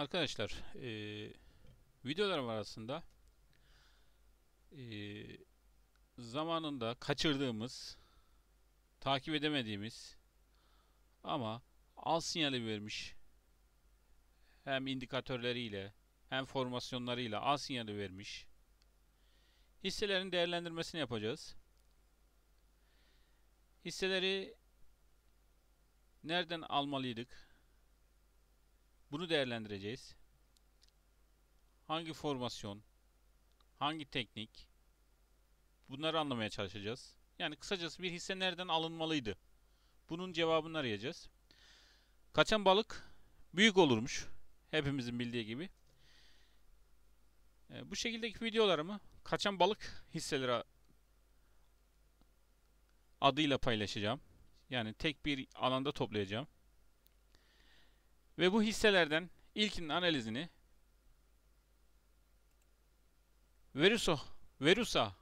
Arkadaşlar eee videolarım arasında eee, zamanında kaçırdığımız, takip edemediğimiz ama al sinyali vermiş hem indikatörleriyle hem formasyonlarıyla al sinyali vermiş hisselerin değerlendirmesini yapacağız. Hisseleri nereden almalıydık? Bunu değerlendireceğiz. Hangi formasyon, hangi teknik bunları anlamaya çalışacağız. Yani kısacası bir hisse nereden alınmalıydı? Bunun cevabını arayacağız. Kaçan balık büyük olurmuş. Hepimizin bildiği gibi. E, bu şekildeki videolarımı kaçan balık hisseleri adıyla paylaşacağım. Yani tek bir alanda toplayacağım. Ve bu hisselerden ilkinin analizini Veruso, Verusa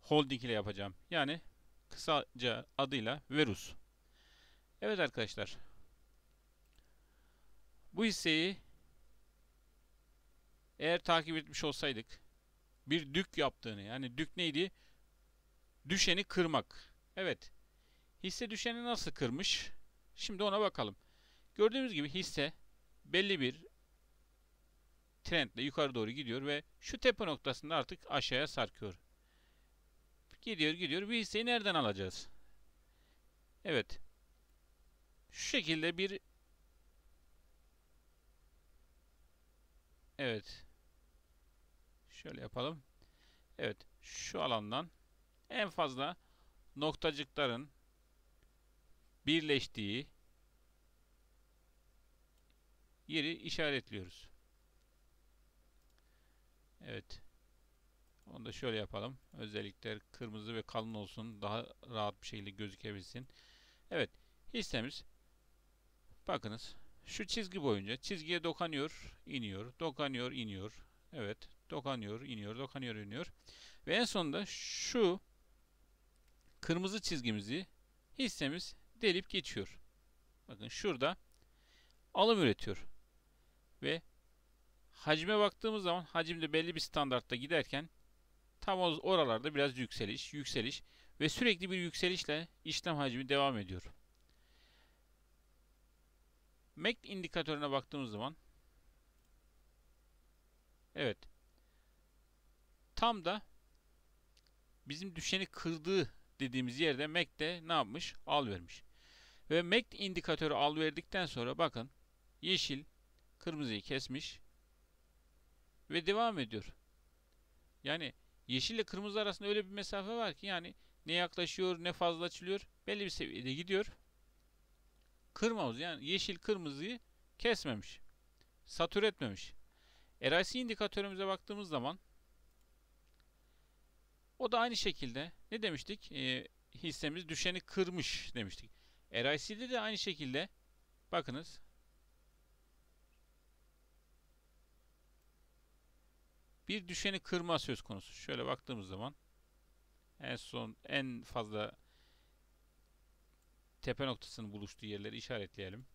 Holding ile yapacağım. Yani kısaca adıyla Verus. Evet arkadaşlar. Bu hisseyi eğer takip etmiş olsaydık bir dük yaptığını yani dük neydi? Düşeni kırmak. Evet. Hisse düşeni nasıl kırmış? Şimdi ona bakalım. Gördüğünüz gibi hisse belli bir trendle yukarı doğru gidiyor ve şu tepe noktasında artık aşağıya sarkıyor. Gidiyor gidiyor. Bir hisseyi nereden alacağız? Evet. Şu şekilde bir Evet. Şöyle yapalım. Evet. Şu alandan en fazla noktacıkların birleştiği yeri işaretliyoruz. Evet. Onu da şöyle yapalım. Özellikler kırmızı ve kalın olsun. Daha rahat bir şekilde gözükebilsin. Evet. Hissemiz bakınız şu çizgi boyunca çizgiye dokanıyor, iniyor, dokanıyor, iniyor. Evet. Dokanıyor, iniyor, dokanıyor, iniyor. Ve en sonunda şu kırmızı çizgimizi hissemiz delip geçiyor. Bakın şurada alım üretiyor. Ve hacme baktığımız zaman hacimde belli bir standartta giderken tam oralarda biraz yükseliş, yükseliş ve sürekli bir yükselişle işlem hacmi devam ediyor. MACD indikatörüne baktığımız zaman evet tam da bizim düşeni kırdığı dediğimiz yerde MACD ne yapmış? Al vermiş. Ve MACD indikatörü al verdikten sonra bakın yeşil kırmızıyı kesmiş ve devam ediyor. Yani yeşil ile kırmızı arasında öyle bir mesafe var ki yani ne yaklaşıyor ne fazla açılıyor belli bir seviyede gidiyor. Kırmamız yani yeşil kırmızıyı kesmemiş. Satür etmemiş. RSI indikatörümüze baktığımız zaman o da aynı şekilde ne demiştik? E, hissemiz düşeni kırmış demiştik. RSI'de de aynı şekilde bakınız bir düşeni kırma söz konusu. Şöyle baktığımız zaman en son en fazla tepe noktasının buluştuğu yerleri işaretleyelim.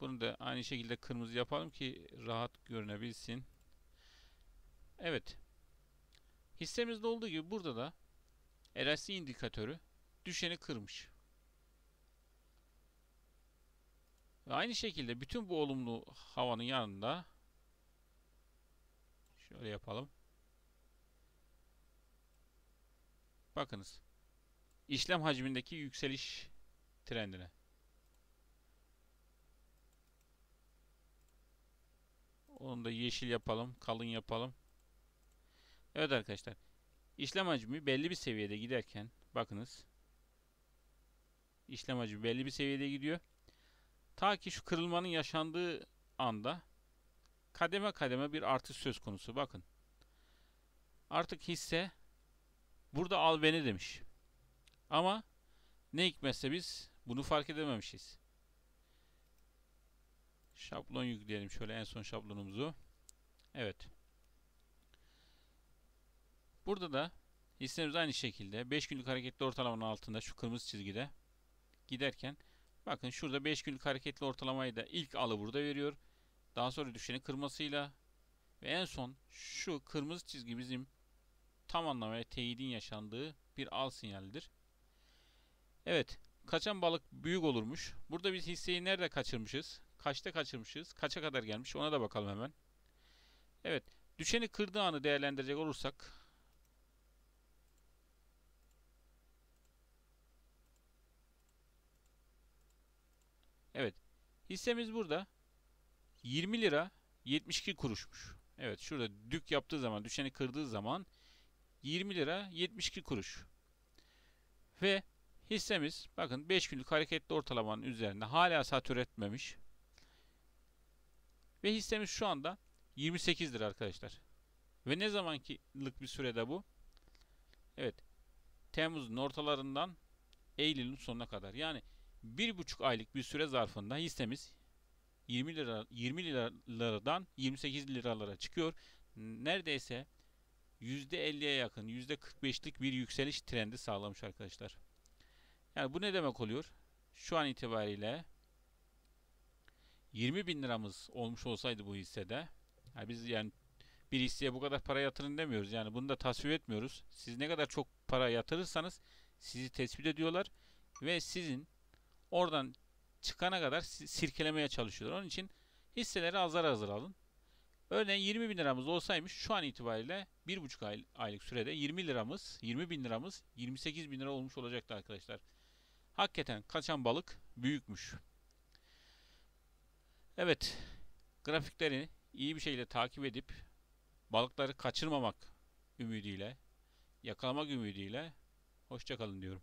Bunu da aynı şekilde kırmızı yapalım ki rahat görünebilsin. Evet. Hissemizde olduğu gibi burada da RSI indikatörü düşeni kırmış. Ve aynı şekilde bütün bu olumlu havanın yanında şöyle yapalım. Bakınız. İşlem hacmindeki yükseliş trendine. Onu da yeşil yapalım, kalın yapalım. Evet arkadaşlar. İşlem hacmi belli bir seviyede giderken bakınız. İşlem hacmi belli bir seviyede gidiyor. Ta ki şu kırılmanın yaşandığı anda kademe kademe bir artış söz konusu. Bakın. Artık hisse burada al beni demiş. Ama ne hikmetse biz bunu fark edememişiz. Şablon yükleyelim şöyle en son şablonumuzu. Evet. Burada da Hissemiz aynı şekilde 5 günlük hareketli ortalamanın altında şu kırmızı çizgide giderken bakın şurada 5 günlük hareketli ortalamayı da ilk alı burada veriyor. Daha sonra düşeni kırmasıyla ve en son şu kırmızı çizgi bizim tam anlamıyla teyidin yaşandığı bir al sinyalidir. Evet, kaçan balık büyük olurmuş. Burada biz hisseyi nerede kaçırmışız? Kaçta kaçırmışız? Kaça kadar gelmiş? Ona da bakalım hemen. Evet, düşeni kırdığı anı değerlendirecek olursak Evet, hissemiz burada 20 lira 72 kuruşmuş. Evet, şurada dük yaptığı zaman, düşeni kırdığı zaman 20 lira 72 kuruş. Ve hissemiz bakın 5 günlük hareketli ortalamanın üzerinde hala sat üretmemiş. Ve hissemiz şu anda 28 lira arkadaşlar. Ve ne zamankilik bir sürede bu? Evet. Temmuz'un ortalarından Eylül'ün sonuna kadar. Yani bir buçuk aylık bir süre zarfında hissemiz 20 lira 20 liradan 28 liralara çıkıyor. Neredeyse %50'ye yakın, %45'lik bir yükseliş trendi sağlamış arkadaşlar. Yani bu ne demek oluyor? Şu an itibariyle 20 bin liramız olmuş olsaydı bu hissede yani biz yani bir hisseye bu kadar para yatırın demiyoruz. Yani bunu da tasvip etmiyoruz. Siz ne kadar çok para yatırırsanız sizi tespit ediyorlar ve sizin oradan çıkana kadar sirkelemeye çalışıyorlar. Onun için hisseleri azar azar alın. Örneğin 20 bin liramız olsaymış şu an itibariyle 1,5 ay, aylık sürede 20 liramız, 20 bin liramız 28 bin lira olmuş olacaktı arkadaşlar. Hakikaten kaçan balık büyükmüş. Evet, grafikleri iyi bir şekilde takip edip balıkları kaçırmamak ümidiyle, yakalamak ümidiyle hoşçakalın diyorum.